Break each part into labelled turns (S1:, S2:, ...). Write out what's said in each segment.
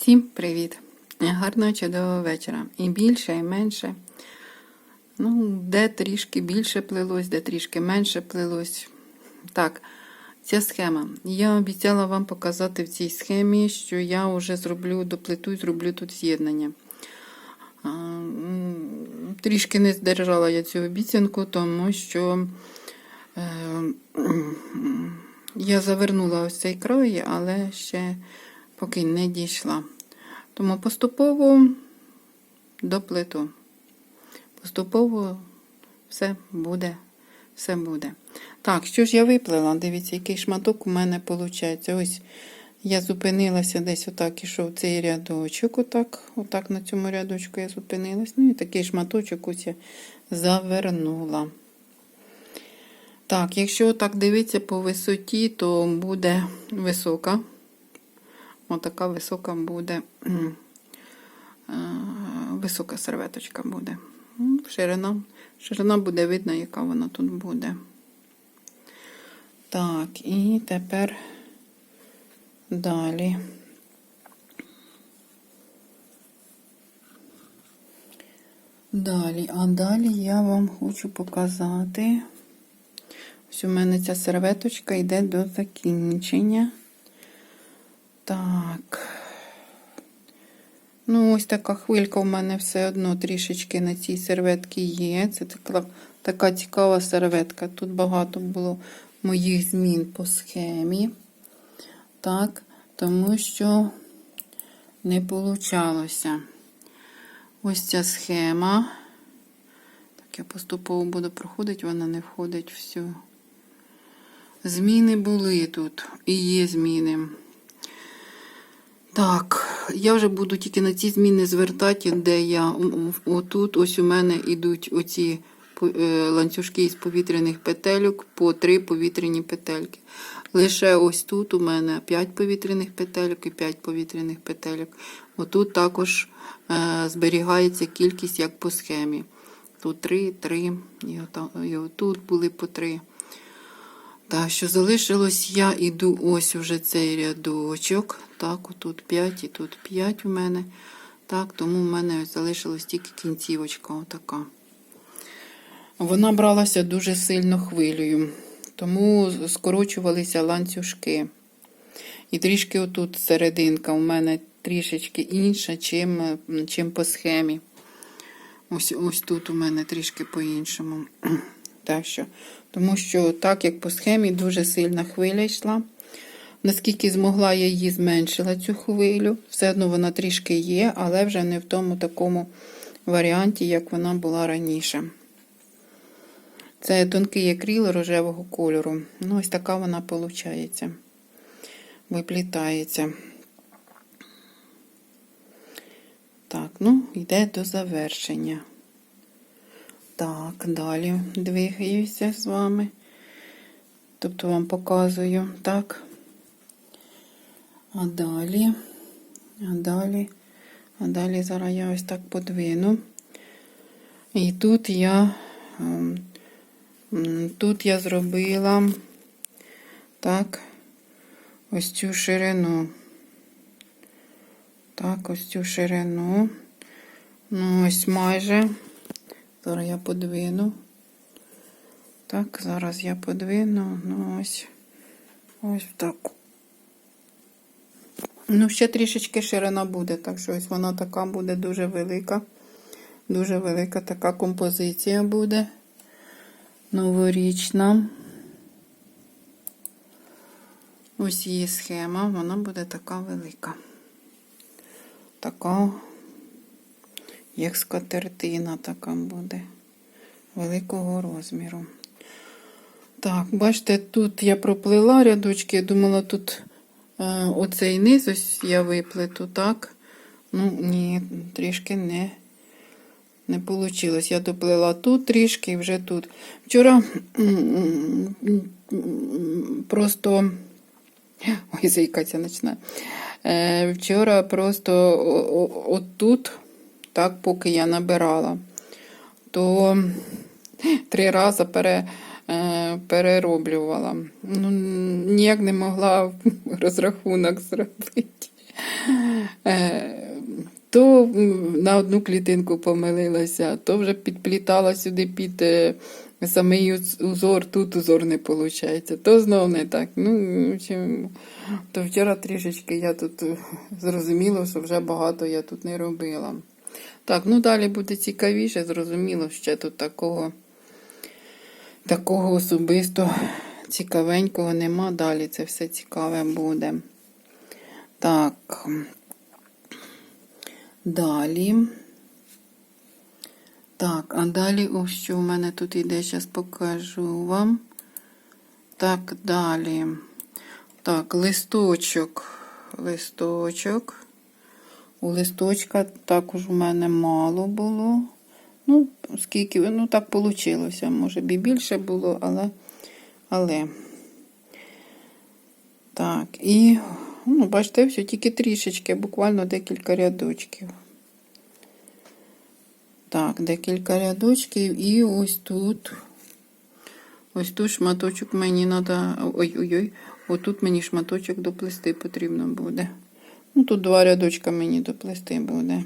S1: Всім привіт! Гарного чудового вечора. І більше, і менше. Ну, де трішки більше плелось, де трішки менше плелось. Так, ця схема. Я обіцяла вам показати в цій схемі, що я вже зроблю доплету і зроблю тут з'єднання. Трішки не здержала я цю обіцянку, тому що е, я завернула ось цей край, але ще поки не дійшла. Тому поступово доплету. Поступово все буде, все буде. Так, що ж я виплела? Дивіться, який шматок у мене виходить. Ось я зупинилася десь отак, ішов цей рядочок, отак, отак на цьому рядочку я зупинилась. Ну і такий шматочок ось я завернула. Так, якщо так дивитися по висоті, то буде висока. Отака висока буде, е, висока серветочка буде. Ширина, ширина буде видно, яка вона тут буде. Так, і тепер далі. Далі, а далі я вам хочу показати. Ось у мене ця серветочка йде до закінчення. Так. Ну, ось така хвилька у мене все одно трішечки на цій серветці є. Це така, така цікава серветка. Тут багато було моїх змін по схемі. Так, тому що не получалося. Ось ця схема. Так, я поступово буду проходити, вона не входить всю. Зміни були тут. І є зміни. Так, я вже буду тільки на ці зміни звертати, де я отут, ось у мене йдуть оці е, ланцюжки із повітряних петельок по три повітряні петельки. Лише ось тут у мене 5 повітряних петельок і 5 повітряних петельок. Отут також е, зберігається кількість як по схемі. Тут 3, 3, і отут були по 3. Так, що залишилось, я іду ось уже цей рядочок. Так, отут 5 і тут 5 у мене. Так, тому в мене залишилась тільки кінцівочка отака. Вона бралася дуже сильно хвилею, тому скорочувалися ланцюжки. І трішки отут серединка у мене трішечки інша, чим, чим по схемі. Ось ось тут у мене трішки по-іншому. Так що, Тому що, так як по схемі, дуже сильна хвиля йшла. Наскільки змогла, я її зменшила цю хвилю. Все одно вона трішки є, але вже не в тому такому варіанті, як вона була раніше. Це тонкий акрил рожевого кольору. Ну, ось така вона виходить. Виплітається. Так, ну, йде до завершення. Так, далі двигаюся з вами. Тобто вам показую, так. А далі, а далі, а далі зараз я ось так подвину. І тут я, ем, тут я зробила так, ось цю ширину. Так, ось цю ширину. Ну, ось майже. Зараз я подвину. Так, зараз я подвину. Ну, ось ось так. Ну, ще трішечки ширина буде, так що ось вона така буде дуже велика. Дуже велика така композиція буде. Новорічна. Ось її схема, вона буде така велика. Така як скатертина така буде великого розміру. Так, бачите, тут я проплила рядочки, я думала, тут е, оцей низ ось я виплету, так? Ну, ні, трішки не не вийшло. Я доплила тут трішки і вже тут. Вчора просто. Ой, заїкаться починає. Е, вчора просто отут так, поки я набирала, то три рази пере, е, перероблювала. Ну, Ніяк не могла розрахунок зробити. Е, на одну клітинку помилилася, то вже підплітала сюди під е, самий узор, тут узор не виходить, то знов не так. Ну, общем, то вчора трішечки я тут е, зрозуміло, що вже багато я тут не робила. Так, ну далі буде цікавіше, зрозуміло, ще тут такого, такого особисто цікавенького нема. Далі це все цікаве буде. Так. Далі. Так, а далі ось що у мене тут іде, зараз покажу вам. Так, далі. Так, листочок. Листочок. У листочка також у мене мало було. Ну, скільки, ну так вийшло. Може б і більше було, але. але. Так, і, ну, бачите, все, тільки трішечки, буквально декілька рядочків. Так, декілька рядочків, і ось тут. Ось тут шматочок мені треба. Ой-ой-ой, отут мені шматочок доплести потрібно буде. Ну, тут два рядочка мені доплести буде.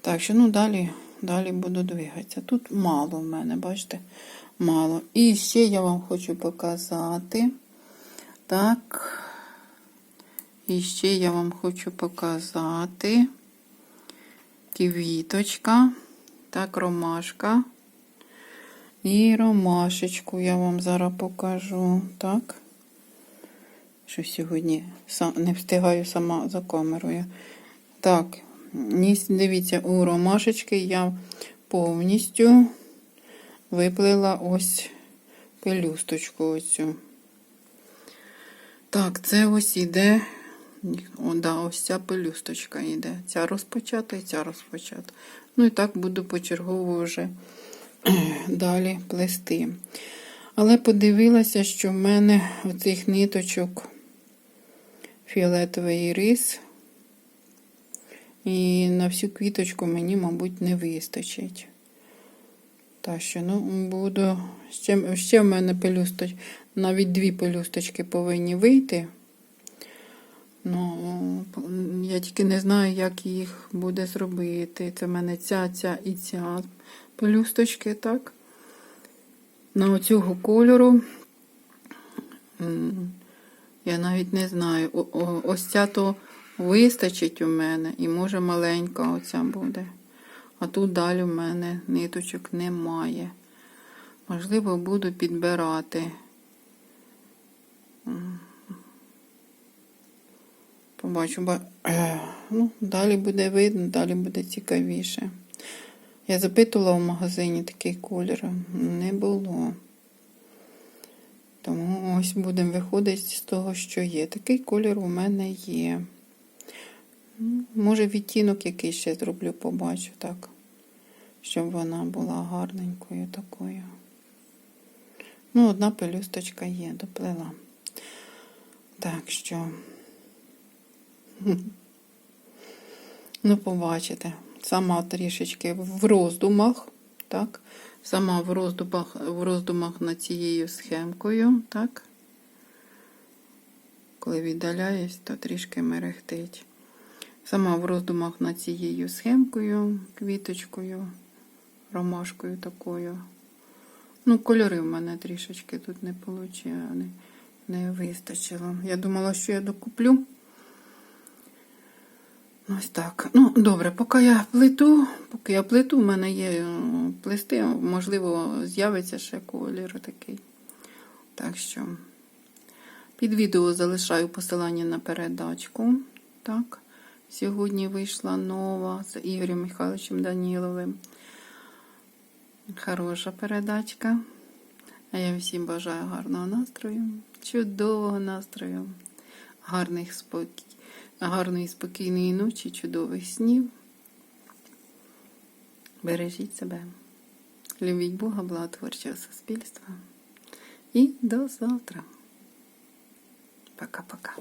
S1: Так що, ну, далі, далі буду двигатися. Тут мало в мене, бачите? Мало. І ще я вам хочу показати. Так. І ще я вам хочу показати квіточка. Так, ромашка. І ромашечку я вам зараз покажу. Так. Що сьогодні не встигаю сама за камерою. Так, дивіться, у ромашечки я повністю виплила ось пелюсточку оцю. Так, це ось іде. О, да, ось ця пелюсточка йде. Ця розпочата і ця розпочата. Ну і так буду почергово вже далі плести. Але подивилася, що в мене оцих ниточок фіолетовий рис. І на всю квіточку мені, мабуть, не вистачить. Так що, ну, буду. Ще, ще в мене пелюсточ, навіть дві пелюсточки повинні вийти. Ну, я тільки не знаю, як їх буде зробити. Це в мене ця, ця і ця пелюсточки, так? На оцього кольору. Я навіть не знаю. Ось ця то вистачить у мене, і може маленька оця буде. А тут далі в мене ниточок немає. Можливо, буду підбирати. Побачу, ба- е, ну, далі буде видно, далі буде цікавіше. Я запитувала в магазині такий колір, не було. Тому ось будемо виходити з того, що є. Такий колір у мене є. Може, відтінок якийсь ще зроблю, побачу так. Щоб вона була гарненькою такою. Ну, одна пелюсточка є, доплела. Так що. Ну, побачите. Сама трішечки в роздумах, так? Сама в роздумах, в роздумах над цією схемкою, так? Коли віддаляюсь, то трішки мерехтить. Сама в роздумах над цією схемкою, квіточкою, ромашкою такою. Ну, кольори в мене трішечки тут не вийшло, не, вистачило. Я думала, що я докуплю. Ось так. Ну, добре, поки я плиту, поки я плиту, в мене є е, плести, можливо, з'явиться ще колір такий. Так що під відео залишаю посилання на передачку. Так, сьогодні вийшла нова з Ігорем Михайловичем Даніловим. Хороша передачка. А я всім бажаю гарного настрою, чудового настрою, гарних спокій, гарної спокійної ночі, чудових снів. Бережіть себе. Любіть Бога, благотворчого суспільства. І до завтра. Пока-пока.